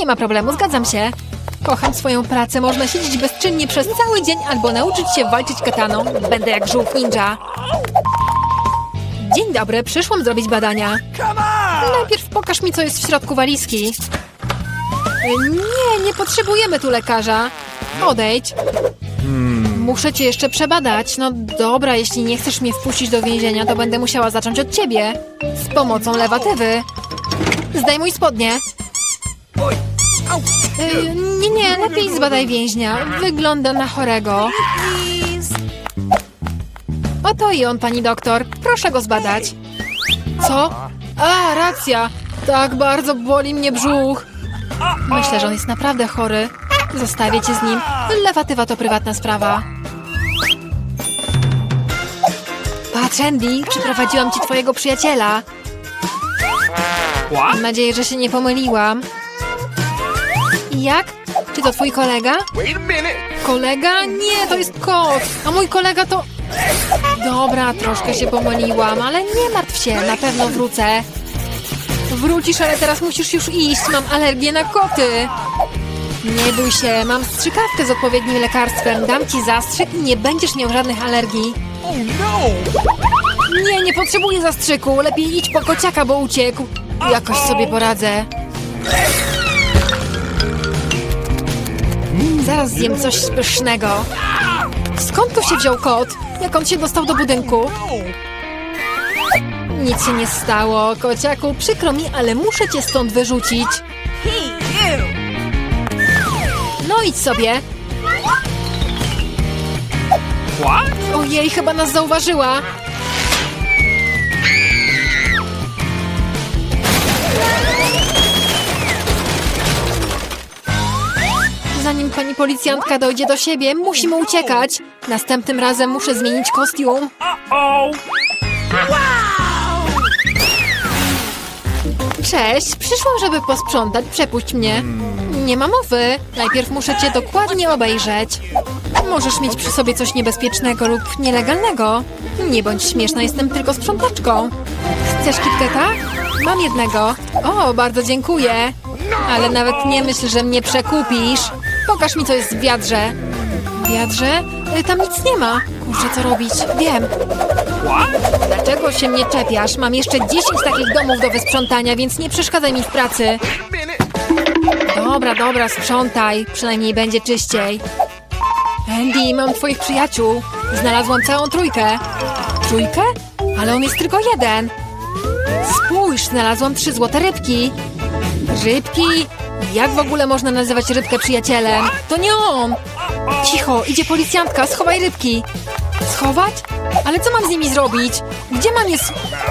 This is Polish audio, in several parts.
Nie ma problemu, zgadzam się. Kocham swoją pracę, można siedzieć bezczynnie przez cały dzień albo nauczyć się walczyć kataną. Będę jak żółw ninja. Dzień dobry, przyszłam zrobić badania. Najpierw pokaż mi, co jest w środku walizki. Y, Nie, nie potrzebujemy tu lekarza. Odejdź. Muszę cię jeszcze przebadać. No dobra, jeśli nie chcesz mnie wpuścić do więzienia, to będę musiała zacząć od ciebie. Z pomocą lewatywy. Zdejmuj spodnie. Y, nie, nie, lepiej zbadaj więźnia. Wygląda na chorego. Oto i on, pani doktor. Proszę go zbadać. Co? A, racja. Tak bardzo boli mnie brzuch. Myślę, że on jest naprawdę chory. Zostawię cię z nim. Lewatywa to prywatna sprawa. Patrz, Andy, przyprowadziłam ci twojego przyjaciela. Mam nadzieję, że się nie pomyliłam. I Jak? Czy to twój kolega? Kolega? Nie, to jest kot. A mój kolega to... Dobra, troszkę się pomyliłam, ale nie martw się, na pewno wrócę. Wrócisz, ale teraz musisz już iść. Mam alergię na koty. Nie bój się, mam strzykawkę z odpowiednim lekarstwem. Dam ci zastrzyk i nie będziesz miał żadnych alergii. Oh no. Nie, nie potrzebuję zastrzyku. Lepiej idź po kociaka, bo uciekł. Jakoś sobie poradzę. Zaraz zjem coś pysznego. Skąd tu się wziął kot? Jak on się dostał do budynku? Nic się nie stało, kociaku. Przykro mi, ale muszę cię stąd wyrzucić. No idź sobie. Ojej, chyba nas zauważyła. Zanim pani policjantka dojdzie do siebie, musimy uciekać. Następnym razem muszę zmienić kostium. Cześć, przyszłam, żeby posprzątać. Przepuść mnie. Nie ma mowy. Najpierw muszę cię dokładnie obejrzeć. Możesz mieć przy sobie coś niebezpiecznego lub nielegalnego. Nie bądź śmieszna, jestem tylko sprzątaczką. Chcesz KitKata? Mam jednego. O, bardzo dziękuję. Ale nawet nie myśl, że mnie przekupisz. Pokaż mi, co jest w wiadrze. W wiadrze? Y, Tam nic nie ma. Kurczę, co robić? Wiem. What? Dlaczego się mnie czepiasz? Mam jeszcze 10 takich domów do wysprzątania, więc nie przeszkadzaj mi w pracy. Dobra, dobra, sprzątaj. Przynajmniej będzie czyściej. Andy, mam twoich przyjaciół. Znalazłam całą trójkę. Trójkę? Ale on jest tylko jeden. Spójrz, znalazłam trzy złote rybki. Rybki? Jak w ogóle można nazywać rybkę przyjacielem? To nie on! Cicho, idzie policjantka, schowaj rybki. Schować? Ale co mam z nimi zrobić? Gdzie mam je...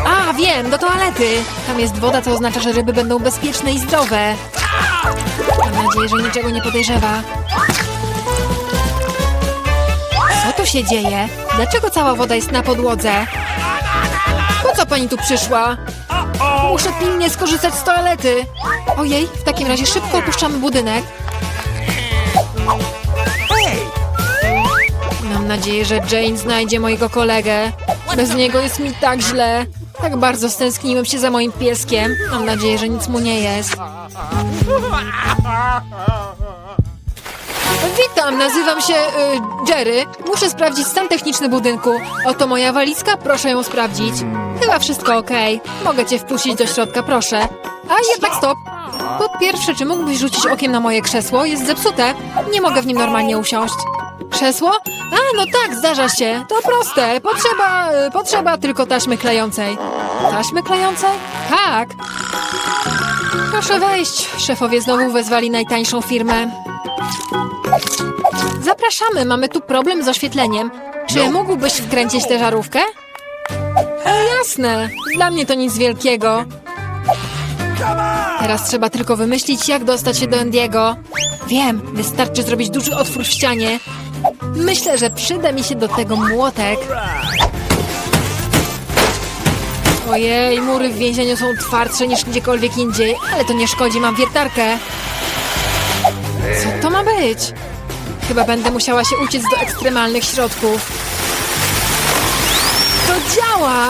A, wiem, do toalety. Tam jest woda, co oznacza, że ryby będą bezpieczne i zdrowe. Mam nadzieję, że niczego nie podejrzewa. Co tu się dzieje? Dlaczego cała woda jest na podłodze? Po co pani tu przyszła? Muszę pilnie skorzystać z toalety. Ojej, w takim razie szybko opuszczamy budynek. Mam nadzieję, że Jane znajdzie mojego kolegę. Bez niego jest mi tak źle. Tak bardzo stęskniłem się za moim pieskiem. Mam nadzieję, że nic mu nie jest. Witam, nazywam się y, Jerry. Muszę sprawdzić stan techniczny budynku. Oto moja walizka, proszę ją sprawdzić. Chyba wszystko ok. Mogę cię wpuścić do środka, proszę. A jednak stop. Po pierwsze, czy mógłbyś rzucić okiem na moje krzesło? Jest zepsute. Nie mogę w nim normalnie usiąść. Krzesło? A, no tak, zdarza się. To proste. Potrzeba, y, potrzeba tylko taśmy klejącej. Taśmy klejącej? Tak. Proszę wejść. Szefowie znowu wezwali najtańszą firmę. Zapraszamy, mamy tu problem z oświetleniem. Czy mógłbyś wkręcić tę żarówkę? E, jasne, dla mnie to nic wielkiego. Teraz trzeba tylko wymyślić, jak dostać się do Endiego. Wiem, wystarczy zrobić duży otwór w ścianie. Myślę, że przyda mi się do tego młotek. Ojej, mury w więzieniu są twardsze niż gdziekolwiek indziej, ale to nie szkodzi, mam wiertarkę. Co to ma być? Chyba będę musiała się uciec do ekstremalnych środków. To działa!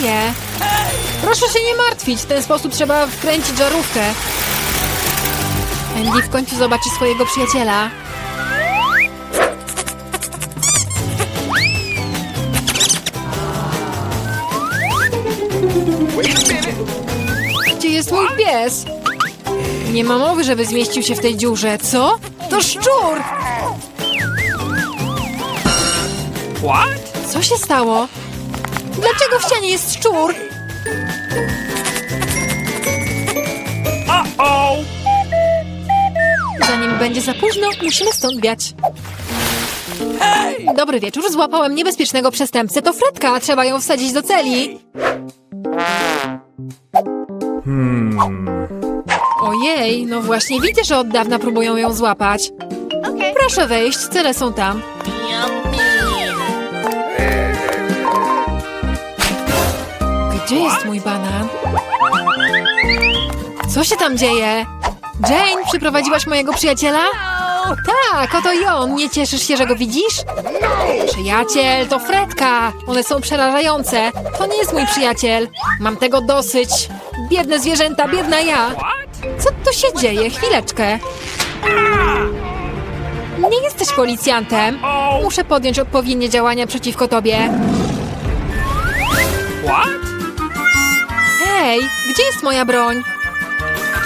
Dzieje? Proszę się nie martwić, w ten sposób trzeba wkręcić żarówkę. Andy w końcu zobaczy swojego przyjaciela. Gdzie jest mój pies? Nie ma mowy, żeby zmieścił się w tej dziurze. Co? To szczur! What? Co się stało? Dlaczego w ścianie jest szczur? Zanim będzie za późno, musimy stąd wiać. Dobry wieczór, złapałem niebezpiecznego przestępcę. To Fredka, trzeba ją wsadzić do celi. Ojej, no właśnie widzę, że od dawna próbują ją złapać. Proszę wejść, cele są tam. Gdzie jest mój banan? Co się tam dzieje? Jane, przyprowadziłaś mojego przyjaciela? Tak, oto i on. Nie cieszysz się, że go widzisz? Przyjaciel, to Fredka. One są przerażające. To nie jest mój przyjaciel. Mam tego dosyć. Biedne zwierzęta, biedna ja. Co tu się dzieje? Chwileczkę. Nie jesteś policjantem. Muszę podjąć odpowiednie działania przeciwko tobie. Hej, gdzie jest moja broń?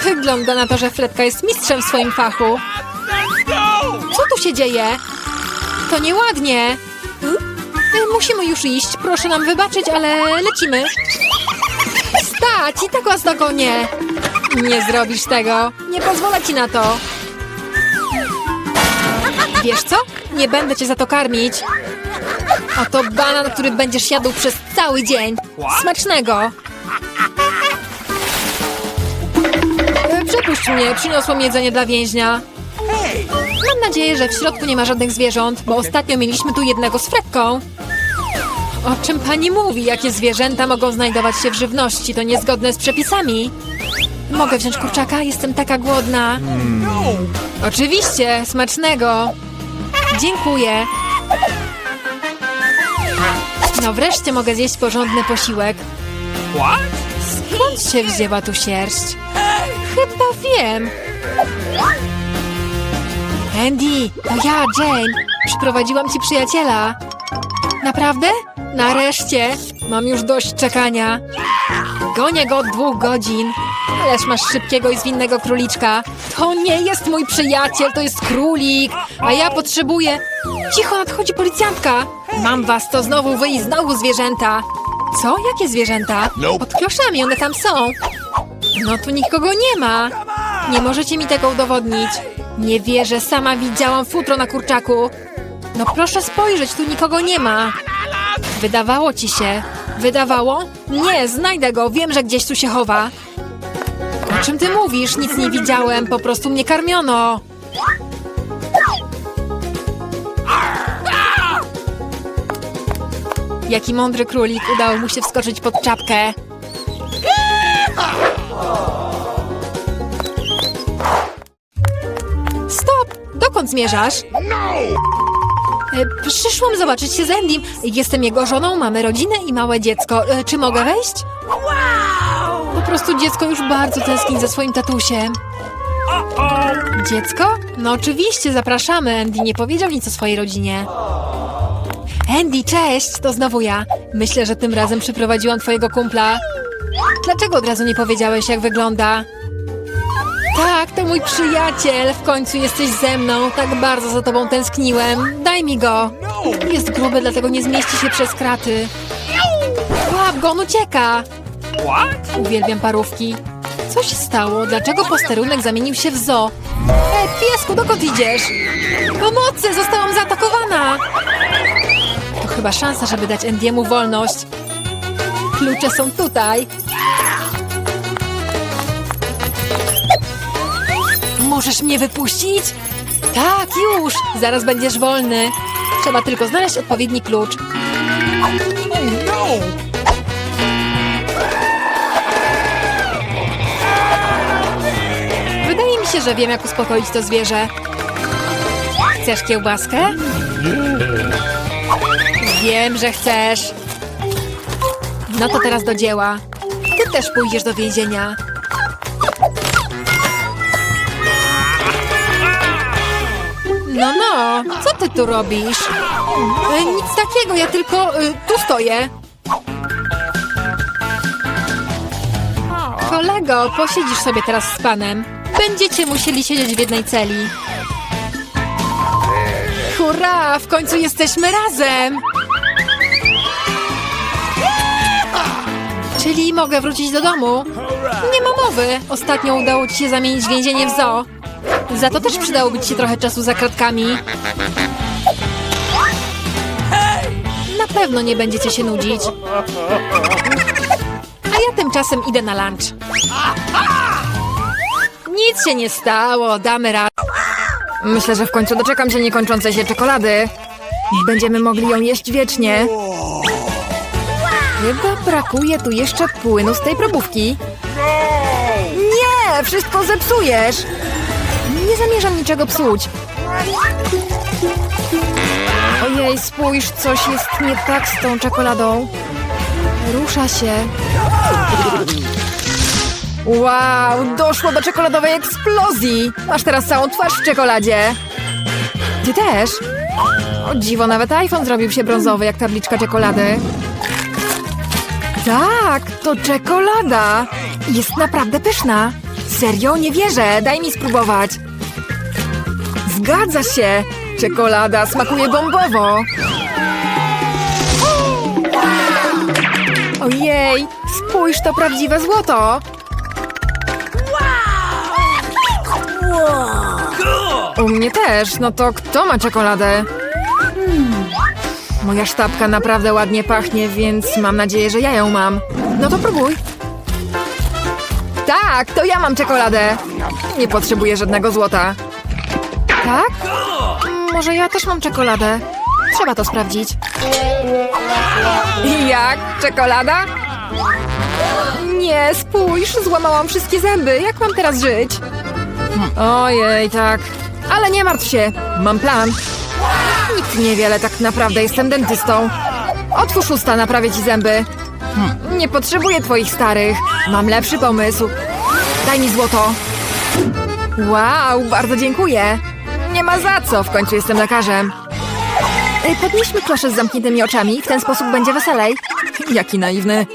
Wygląda na to, że Fredka jest mistrzem w swoim fachu. Co tu się dzieje? To nieładnie. Musimy już iść. Proszę nam wybaczyć, ale lecimy. Stać! I tak was dogonię. Nie zrobisz tego. Nie pozwolę ci na to. Wiesz co? Nie będę cię za to karmić. Oto banan, który będziesz jadł przez cały dzień. Smacznego! Przepuść mnie, przyniosłam jedzenie dla więźnia. Mam nadzieję, że w środku nie ma żadnych zwierząt, bo ostatnio mieliśmy tu jednego z Fredką. O czym pani mówi? Jakie zwierzęta mogą znajdować się w żywności? To niezgodne z przepisami. Mogę wziąć kurczaka? Jestem taka głodna. Oczywiście, smacznego. Dziękuję. No wreszcie mogę zjeść porządny posiłek. What? Skąd się wzięła tu sierść? Chyba wiem. Andy, to ja, Jane. Przyprowadziłam ci przyjaciela. Naprawdę? Nareszcie. Mam już dość czekania. Gonię go od dwóch godzin. Ależ masz szybkiego i zwinnego króliczka. To nie jest mój przyjaciel, to jest królik. A ja potrzebuję... Cicho, nadchodzi policjantka. Mam was, to znowu wy i znowu zwierzęta. Co? Jakie zwierzęta? Pod kloszami, one tam są. No tu nikogo nie ma. Nie możecie mi tego udowodnić. Nie wierzę, sama widziałam futro na kurczaku. No proszę spojrzeć, tu nikogo nie ma. Wydawało ci się. Wydawało? Nie, znajdę go, wiem, że gdzieś tu się chowa. O czym ty mówisz? Nic nie widziałem, po prostu mnie karmiono. Jaki mądry królik, udało mu się wskoczyć pod czapkę. Dokąd zmierzasz? E, Przyszłam zobaczyć się z Endym. Jestem jego żoną, mamy rodzinę i małe dziecko. E, Czy mogę wejść? Po prostu dziecko już bardzo tęskni za swoim tatusiem. Dziecko? No oczywiście, zapraszamy. Andy nie powiedział nic o swojej rodzinie. Andy, cześć! To znowu ja. Myślę, że tym razem przyprowadziłam twojego kumpla. Dlaczego od razu nie powiedziałeś, jak wygląda? Tak, to mój przyjaciel. W końcu jesteś ze mną. Tak bardzo za tobą tęskniłem. Daj mi go. Jest gruby, dlatego nie zmieści się przez kraty. Łap go, on ucieka. Uwielbiam parówki. Co się stało? Dlaczego posterunek zamienił się w zoo? Ej, piesku, dokąd idziesz? Pomocy! Zostałam zaatakowana! To chyba szansa, żeby dać Endiemu wolność. Klucze są tutaj. Możesz mnie wypuścić? Tak, już! Zaraz będziesz wolny. Trzeba tylko znaleźć odpowiedni klucz. Wydaje mi się, że wiem, jak uspokoić to zwierzę. Chcesz kiełbaskę? Wiem, że chcesz. No to teraz do dzieła. Ty też pójdziesz do więzienia. Co ty tu robisz? E, nic takiego, ja tylko y, tu stoję. Kolego, posiedzisz sobie teraz z panem. Będziecie musieli siedzieć w jednej celi. Hurra, w końcu jesteśmy razem! Czyli mogę wrócić do domu? Nie ma mowy. Ostatnio udało ci się zamienić więzienie w zoo. Za to też przydałoby ci się trochę czasu za kratkami. Na pewno nie będziecie się nudzić. A ja tymczasem idę na lunch. Nic się nie stało, damy radę. Myślę, że w końcu doczekam się niekończącej się czekolady. Będziemy mogli ją jeść wiecznie. Chyba brakuje tu jeszcze płynu z tej probówki. Nie, wszystko zepsujesz. Zamierzam niczego psuć. Ojej, spójrz, coś jest nie tak z tą czekoladą. Rusza się. Wow, doszło do czekoladowej eksplozji. Masz teraz całą twarz w czekoladzie. Ty też? O dziwo, nawet iPhone zrobił się brązowy jak tabliczka czekolady. Tak, to czekolada. Jest naprawdę pyszna. Serio? Nie wierzę. Daj mi spróbować. Zgadza się. Czekolada smakuje bombowo. Ojej, spójrz, to prawdziwe złoto. U mnie też. No to kto ma czekoladę? Moja sztabka naprawdę ładnie pachnie, więc mam nadzieję, że ja ją mam. No to próbuj. Tak, to ja mam czekoladę. Nie potrzebuję żadnego złota. Tak? Mm, Może ja też mam czekoladę. Trzeba to sprawdzić. Jak? Czekolada? Nie, spójrz, złamałam wszystkie zęby. Jak mam teraz żyć? Ojej, tak. Ale nie martw się, mam plan. Nikt niewiele, tak naprawdę jestem dentystą. Otwórz usta, naprawię ci zęby. Nie potrzebuję twoich starych. Mam lepszy pomysł. Daj mi złoto. Wow, bardzo dziękuję. Nie ma za co, w końcu jestem lekarzem. Y, Podnieśmy klosze z zamkniętymi oczami, w ten sposób będzie weselej. Jaki naiwny.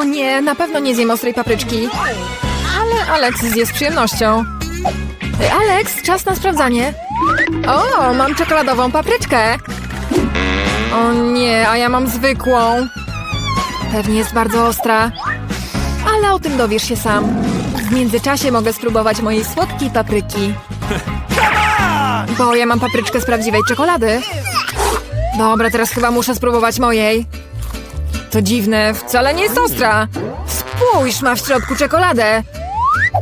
O nie, na pewno nie zjem ostrej papryczki. Ale Alex zje z przyjemnością. Y, Alex, czas na sprawdzanie. O, mam czekoladową papryczkę. O nie, a ja mam zwykłą. Pewnie jest bardzo ostra. Ale o tym dowiesz się sam. W międzyczasie mogę spróbować mojej słodkiej papryki. Bo ja mam papryczkę z prawdziwej czekolady. Dobra, teraz chyba muszę spróbować mojej. To dziwne, wcale nie jest ostra. Spójrz, ma w środku czekoladę.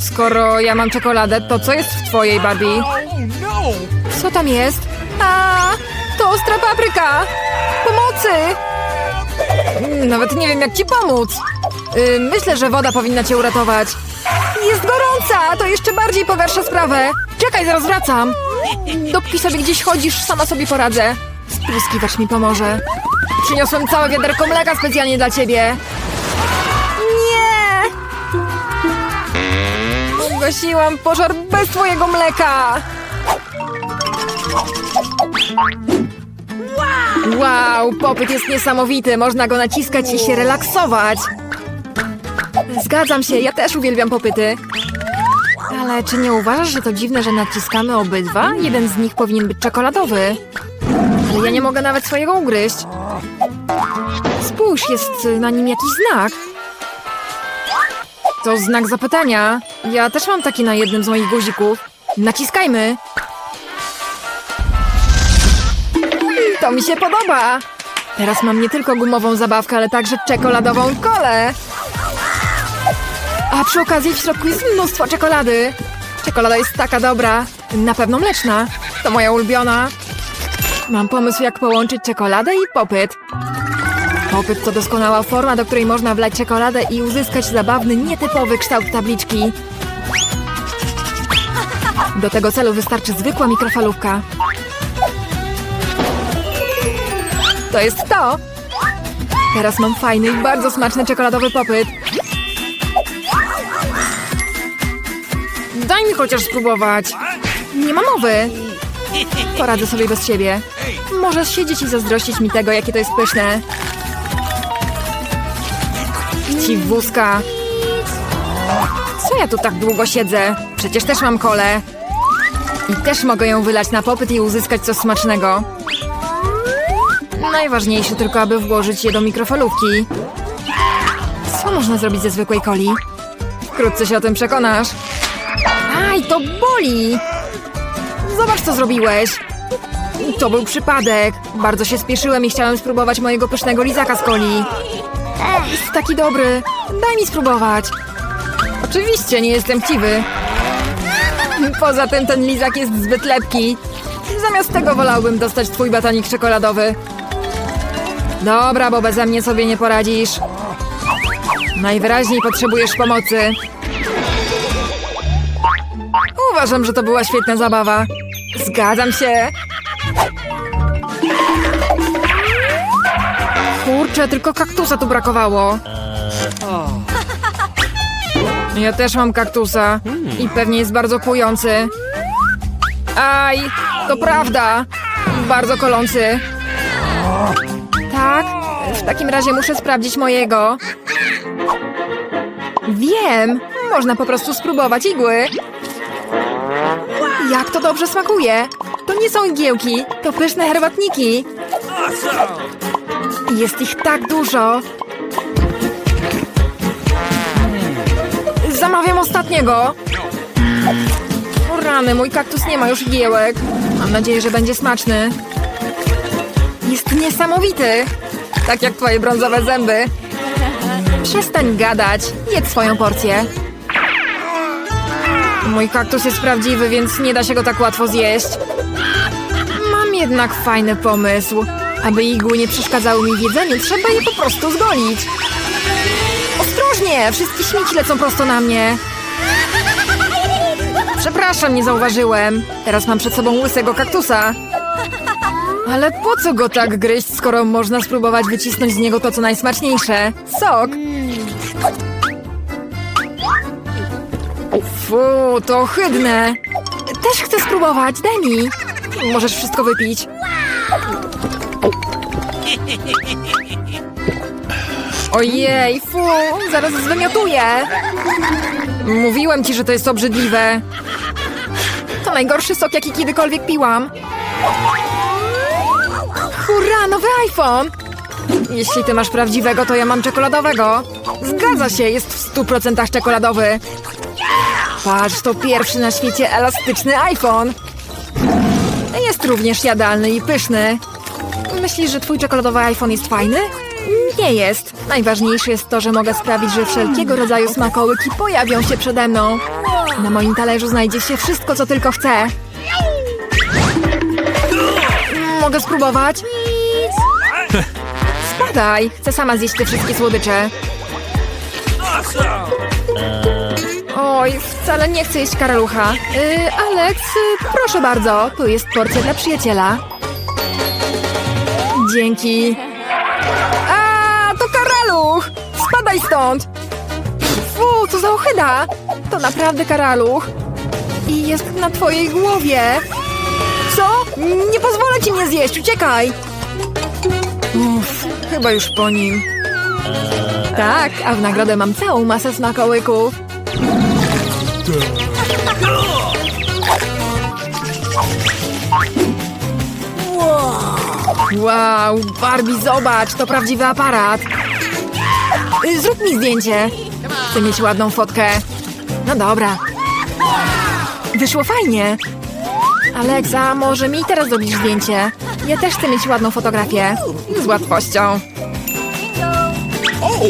Skoro ja mam czekoladę, to co jest w twojej, Barbie? no! Co tam jest? A, to ostra papryka! Pomocy! Nawet nie wiem, jak ci pomóc. Y, myślę, że woda powinna cię uratować. Jest gorąca! To jeszcze bardziej pogarsza sprawę. Czekaj, zaraz wracam. Dopóki sobie gdzieś chodzisz, sama sobie poradzę. Spryskiwacz mi pomoże. Przyniosłem całe wiaderko mleka specjalnie dla ciebie. Nie! Ugasiłam pożar bez twojego mleka! Wow, popyt jest niesamowity. Można go naciskać i się relaksować. Zgadzam się, ja też uwielbiam popyty. Ale czy nie uważasz, że to dziwne, że naciskamy obydwa? Jeden z nich powinien być czekoladowy. Ale ja nie mogę nawet swojego ugryźć. Spójrz, jest na nim jakiś znak. To znak zapytania. Ja też mam taki na jednym z moich guzików. Naciskajmy. To mi się podoba! Teraz mam nie tylko gumową zabawkę, ale także czekoladową kolę! A przy okazji w środku jest mnóstwo czekolady! Czekolada jest taka dobra, na pewno mleczna. To moja ulubiona. Mam pomysł, jak połączyć czekoladę i popyt. Popyt to doskonała forma, do której można wlać czekoladę i uzyskać zabawny, nietypowy kształt tabliczki. Do tego celu wystarczy zwykła Teraz mam fajny i bardzo smaczny czekoladowy popyt. Daj mi chociaż spróbować. Nie ma mowy. Poradzę sobie bez siebie. Możesz siedzieć i zazdrościć mi tego, jakie to jest pyszne. Chciwuska. Co ja tu tak długo siedzę? Przecież też mam kolę. I też mogę ją wylać na popyt i uzyskać coś smacznego. Najważniejsze tylko, aby włożyć je do mikrofalówki. Co można zrobić ze zwykłej coli? Wkrótce się o tym przekonasz. Aj, to boli! Zobacz, co zrobiłeś. To był przypadek. Bardzo się spieszyłem i chciałem spróbować mojego pysznego lizaka z coli. Jest taki dobry. Daj mi spróbować. Oczywiście, nie jestem chciwy. Poza tym ten lizak jest zbyt lepki. Zamiast tego wolałbym dostać twój batonik czekoladowy. Dobra, bo beze mnie sobie nie poradzisz. Najwyraźniej potrzebujesz pomocy. Uważam, że to była świetna zabawa. Zgadzam się. Kurczę, tylko kaktusa tu brakowało. Ja też mam kaktusa i pewnie jest bardzo kłujący. Aj, to prawda. Bardzo kolący. Tak? W takim razie muszę sprawdzić mojego. Wiem! Można po prostu spróbować igły. Jak to dobrze smakuje! To nie są igiełki, to pyszne herbatniki. Jest ich tak dużo. Zamawiam ostatniego. O rany, mój kaktus nie ma już igiełek. Mam nadzieję, że będzie smaczny. Jest niesamowity. Tak jak twoje brązowe zęby. Przestań gadać. Jedz swoją porcję. Mój kaktus jest prawdziwy, więc nie da się go tak łatwo zjeść. Mam jednak fajny pomysł. Aby igły nie przeszkadzały mi w jedzeniu, trzeba je po prostu zgolić. Ostrożnie! Wszystkie śmieci lecą prosto na mnie. Przepraszam, nie zauważyłem. Teraz mam przed sobą łysego kaktusa. Ale po co go tak gryźć, skoro można spróbować wycisnąć z niego to, co najsmaczniejsze? Sok! Fu, to ohydne! Też chcę spróbować, daj mi! Możesz wszystko wypić. Ojej, fu, zaraz zwymiotuję! Mówiłem ci, że to jest obrzydliwe. To najgorszy sok, jaki kiedykolwiek piłam. Hurra, nowy iPhone! Jeśli ty masz prawdziwego, to ja mam czekoladowego. Zgadza się, jest w 100% czekoladowy. Patrz, to pierwszy na świecie elastyczny iPhone. Jest również jadalny i pyszny. Myślisz, że twój czekoladowy iPhone jest fajny? Nie jest. Najważniejsze jest to, że mogę sprawić, że wszelkiego rodzaju smakołyki pojawią się przede mną. Na moim talerzu znajdzie się wszystko, co tylko chcę. Mogę spróbować? Spadaj! Chcę sama zjeść te wszystkie słodycze. Oj, wcale nie chcę jeść karalucha. Yy, Alex, y, proszę bardzo, tu jest porcja dla przyjaciela. Dzięki. A, to karaluch! Spadaj stąd! Fu, co za ochyda! To naprawdę karaluch. I jest na twojej głowie. Co? Nie pozwolę ci mnie zjeść, uciekaj! Uff, chyba już po nim. Tak, a w nagrodę mam całą masę smakołyków. Wow, Barbie, zobacz, to prawdziwy aparat. Y, Zrób mi zdjęcie. Chcę mieć ładną fotkę. No dobra. Wyszło fajnie. Alexa, może mi teraz zrobić zdjęcie? Ja też chcę mieć ładną fotografię. Z łatwością. Oh,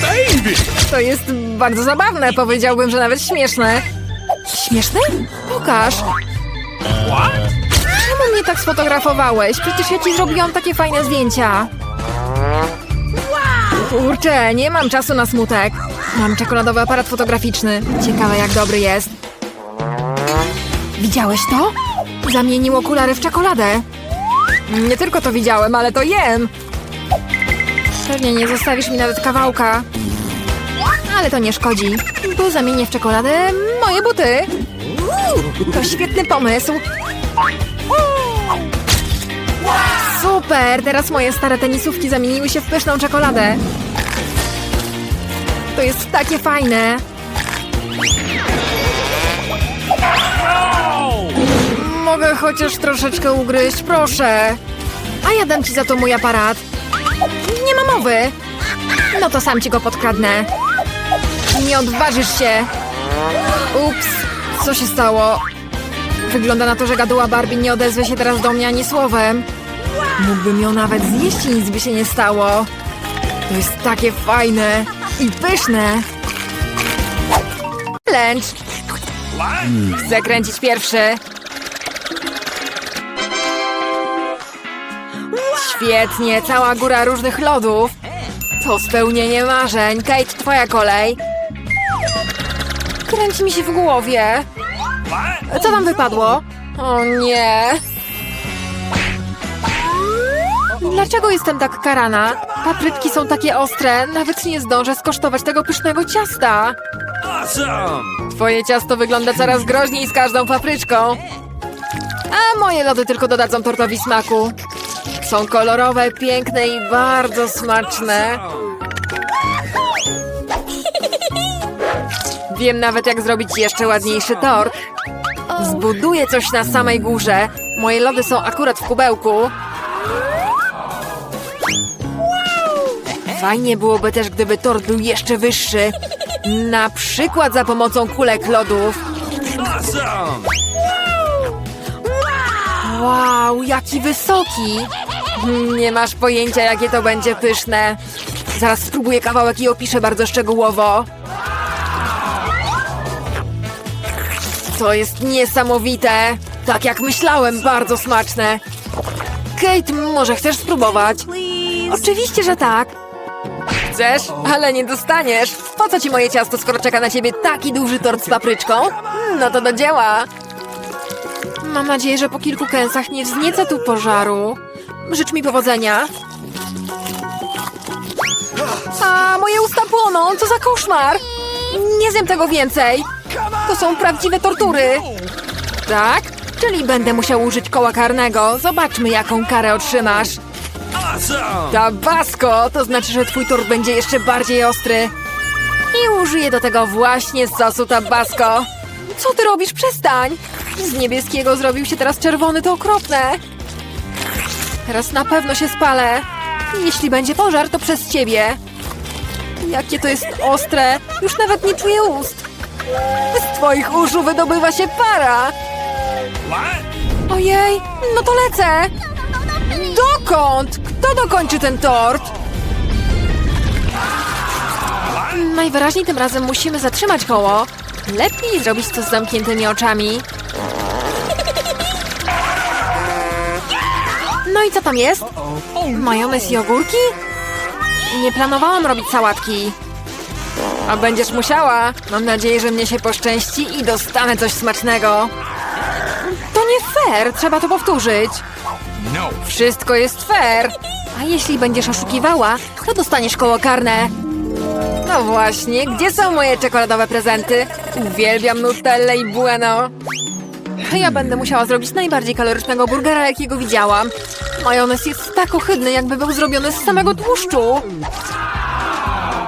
baby! To jest bardzo zabawne, powiedziałbym, że nawet śmieszne. Śmieszne? Pokaż. Czemu mnie tak sfotografowałeś? Przecież ja ci zrobiłam takie fajne zdjęcia. Kurczę, nie mam czasu na smutek. Mam czekoladowy aparat fotograficzny. Ciekawe, jak dobry jest. Widziałeś to? Zamienił okulary w czekoladę. Nie tylko to widziałem, ale to jem. Pewnie nie zostawisz mi nawet kawałka. Ale to nie szkodzi, bo zamienię w czekoladę moje buty. To świetny pomysł. Super! Teraz moje stare tenisówki zamieniły się w pyszną czekoladę. To jest takie fajne. Mogę chociaż troszeczkę ugryźć, proszę. A ja dam ci za to mój aparat. Nie ma mowy. No to sam ci go podkradnę. Nie odważysz się. Ups, co się stało? Wygląda na to, że gaduła Barbie nie odezwie się teraz do mnie ani słowem. Mógłbym ją nawet zjeść i nic by się nie stało. To jest takie fajne i pyszne. Lęcz. Chcę kręcić pierwszy. Świetnie, cała góra różnych lodów. To spełnienie marzeń. Kate, twoja kolej. Kręci mi się w głowie. Co tam wypadło? O nie. Dlaczego jestem tak karana? Papryki są takie ostre, nawet nie zdążę skosztować tego pysznego ciasta. Twoje ciasto wygląda coraz groźniej z każdą papryczką. A moje lody tylko dodadzą tortowi smaku. Są kolorowe, piękne i bardzo smaczne. Wiem nawet, jak zrobić jeszcze ładniejszy tort. Zbuduję coś na samej górze. Moje lody są akurat w kubełku. Fajnie byłoby też, gdyby tort był jeszcze wyższy. Na przykład za pomocą kulek lodów. Wow, jaki wysoki! Nie masz pojęcia, jakie to będzie pyszne. Zaraz spróbuję kawałek i opiszę bardzo szczegółowo. To jest niesamowite. Tak jak myślałem, bardzo smaczne. Kate, może chcesz spróbować? Oczywiście, że tak. Chcesz? Ale nie dostaniesz. Po co ci moje ciasto, skoro czeka na ciebie taki duży tort z papryczką? No to do dzieła. Mam nadzieję, że po kilku kęsach nie wzniecę tu pożaru. Życz mi powodzenia. A, moje usta płoną! Co za koszmar! Nie zjem tego więcej! To są prawdziwe tortury! Tak? Czyli będę musiał użyć koła karnego. Zobaczmy, jaką karę otrzymasz. Tabasco! To znaczy, że twój tort będzie jeszcze bardziej ostry. I użyję do tego właśnie sosu tabasco. Co ty robisz? Przestań! Z niebieskiego zrobił się teraz czerwony, to okropne. Teraz na pewno się spalę. Jeśli będzie pożar, to przez ciebie. Jakie to jest ostre. Już nawet nie czuję ust. Z twoich uszu wydobywa się para. Ojej, no to lecę! Dokąd? Kto dokończy ten tort? Najwyraźniej tym razem musimy zatrzymać koło. Lepiej zrobić to z zamkniętymi oczami. No i co tam jest? Majonez i ogórki? Nie planowałam robić sałatki. A będziesz musiała. Mam nadzieję, że mnie się poszczęści i dostanę coś smacznego. To nie fair, trzeba to powtórzyć. No. Wszystko jest fair. A jeśli będziesz oszukiwała, to dostaniesz koło karne. No właśnie, gdzie są moje czekoladowe prezenty? Uwielbiam Nutellę i Bueno. Ja będę musiała zrobić najbardziej kalorycznego burgera, jakiego widziałam. Majonez jest tak ohydny, jakby był zrobiony z samego tłuszczu.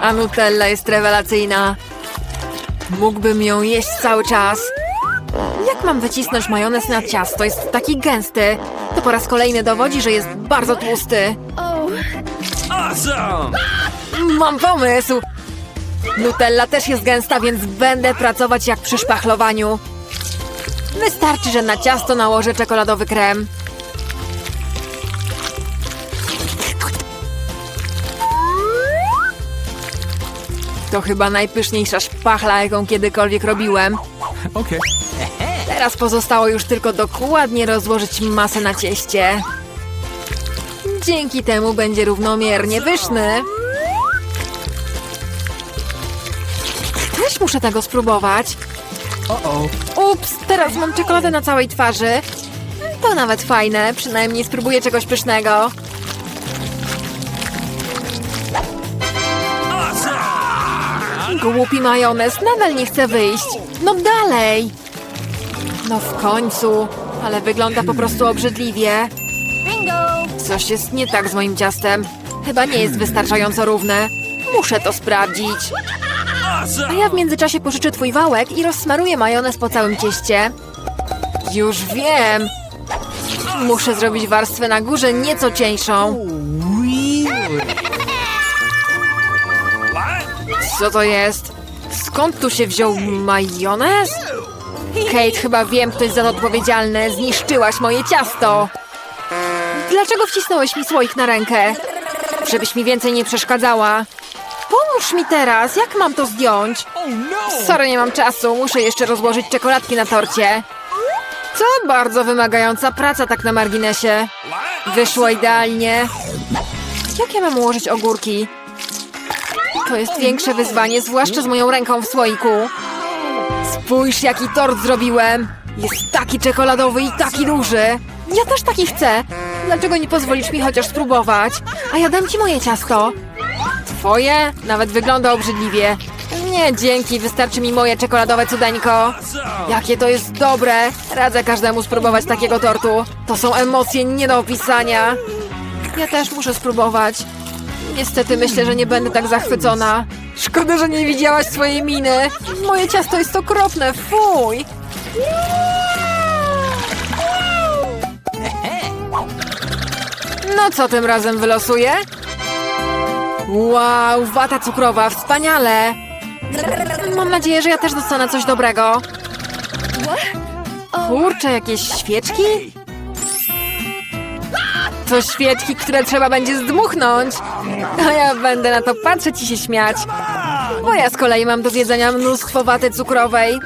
A Nutella jest rewelacyjna. Mógłbym ją jeść cały czas. Jak mam wycisnąć majonez na ciasto? Jest taki gęsty. To po raz kolejny dowodzi, że jest bardzo tłusty. Awesome! Mam pomysł! Nutella też jest gęsta, więc będę pracować jak przy szpachlowaniu. Wystarczy, że na ciasto nałożę czekoladowy krem. To chyba najpyszniejsza szpachla, jaką kiedykolwiek robiłem. Okay. Teraz pozostało już tylko dokładnie rozłożyć masę na cieście. Dzięki temu będzie równomiernie pyszny. Też muszę tego spróbować. Ups, teraz mam czekoladę na całej twarzy. To nawet fajne, przynajmniej spróbuję czegoś pysznego. Głupi majonez, nadal nie chce wyjść. No dalej! No w końcu, ale wygląda po prostu obrzydliwie. Coś jest nie tak z moim ciastem. Chyba nie jest wystarczająco równe. Muszę to sprawdzić. A ja w międzyczasie pożyczę twój wałek i rozsmaruję majonez po całym cieście. Już wiem. Muszę zrobić warstwę na górze nieco cieńszą. Co to jest? Skąd tu się wziął majonez? Kate, chyba wiem, kto jest za to odpowiedzialny. Zniszczyłaś moje ciasto. Dlaczego wcisnąłeś mi słoik na rękę? Żebyś mi więcej nie przeszkadzała. Pomóż mi teraz, jak mam to zdjąć? Sorry, nie mam czasu, muszę jeszcze rozłożyć czekoladki na torcie. Co bardzo wymagająca praca tak na marginesie. Wyszło idealnie. Jak ja mam ułożyć ogórki? To jest większe wyzwanie, zwłaszcza z moją ręką w słoiku. Spójrz, jaki tort zrobiłem. Jest taki czekoladowy i taki duży. Ja też taki chcę. Dlaczego nie pozwolisz mi chociaż spróbować? A ja dam ci moje ciasto. Twoje? Nawet wygląda obrzydliwie. Nie, dzięki, wystarczy mi moje czekoladowe cudeńko. Jakie to jest dobre! Radzę każdemu spróbować takiego tortu. To są emocje nie do opisania. Ja też muszę spróbować. Niestety myślę, że nie będę tak zachwycona. Szkoda, że nie widziałaś swojej miny. Moje ciasto jest okropne, fuj! No co tym razem wylosuję? Wow, wata cukrowa, wspaniale! Mam nadzieję, że ja też dostanę coś dobrego. Kurczę, jakieś świeczki? To świeczki, które trzeba będzie zdmuchnąć. A ja będę na to patrzeć i się śmiać. Bo ja z kolei mam do zjedzenia mnóstwo waty cukrowej.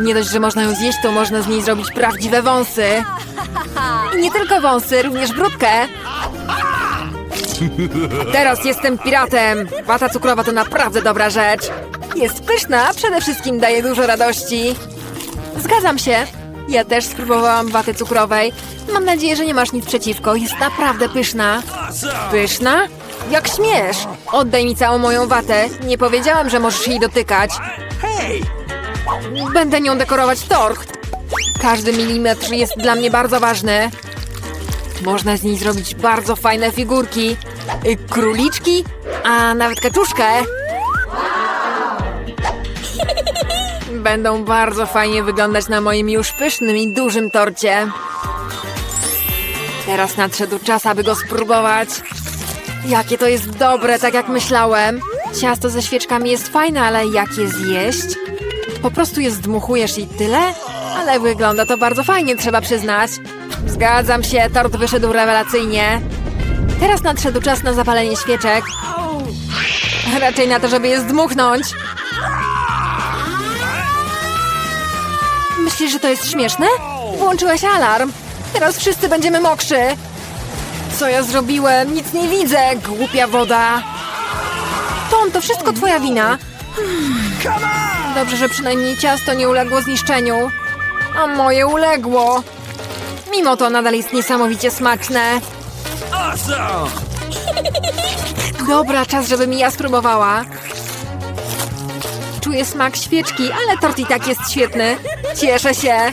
Nie dość, że można ją zjeść, to można z niej zrobić prawdziwe wąsy. I nie tylko wąsy, również brudkę. Teraz jestem piratem. Wata cukrowa to naprawdę dobra rzecz. Jest pyszna, a przede wszystkim daje dużo radości. Zgadzam się. Ja też spróbowałam waty cukrowej. Mam nadzieję, że nie masz nic przeciwko. Jest naprawdę pyszna. Pyszna? Jak śmiesz? Oddaj mi całą moją watę. Nie powiedziałam, że możesz jej dotykać. Będę nią dekorować tort. Każdy milimetr jest dla mnie bardzo ważny. Można z niej zrobić bardzo fajne figurki. Y, Króliczki, a nawet kaczuszkę. Będą bardzo fajnie wyglądać na moim już pysznym i dużym torcie. Teraz nadszedł czas, aby go spróbować. Jakie to jest dobre, tak jak myślałem. Ciasto ze świeczkami jest fajne, ale jak je zjeść? Po prostu je zdmuchujesz i tyle? Ale wygląda to bardzo fajnie, trzeba przyznać. Zgadzam się, tort wyszedł rewelacyjnie. Teraz nadszedł czas na zapalenie świeczek. Raczej na to, żeby je zdmuchnąć. Myślisz, że to jest śmieszne? Włączyłeś alarm. Teraz wszyscy będziemy mokrzy. Co ja zrobiłem? Nic nie widzę, głupia woda. Tom, to wszystko twoja wina. Dobrze, że przynajmniej ciasto nie uległo zniszczeniu. A moje uległo. Mimo to nadal jest niesamowicie smaczne. Dobra, czas, żebym ja spróbowała. Czuję smak świeczki, ale tort i tak jest świetny. Cieszę się.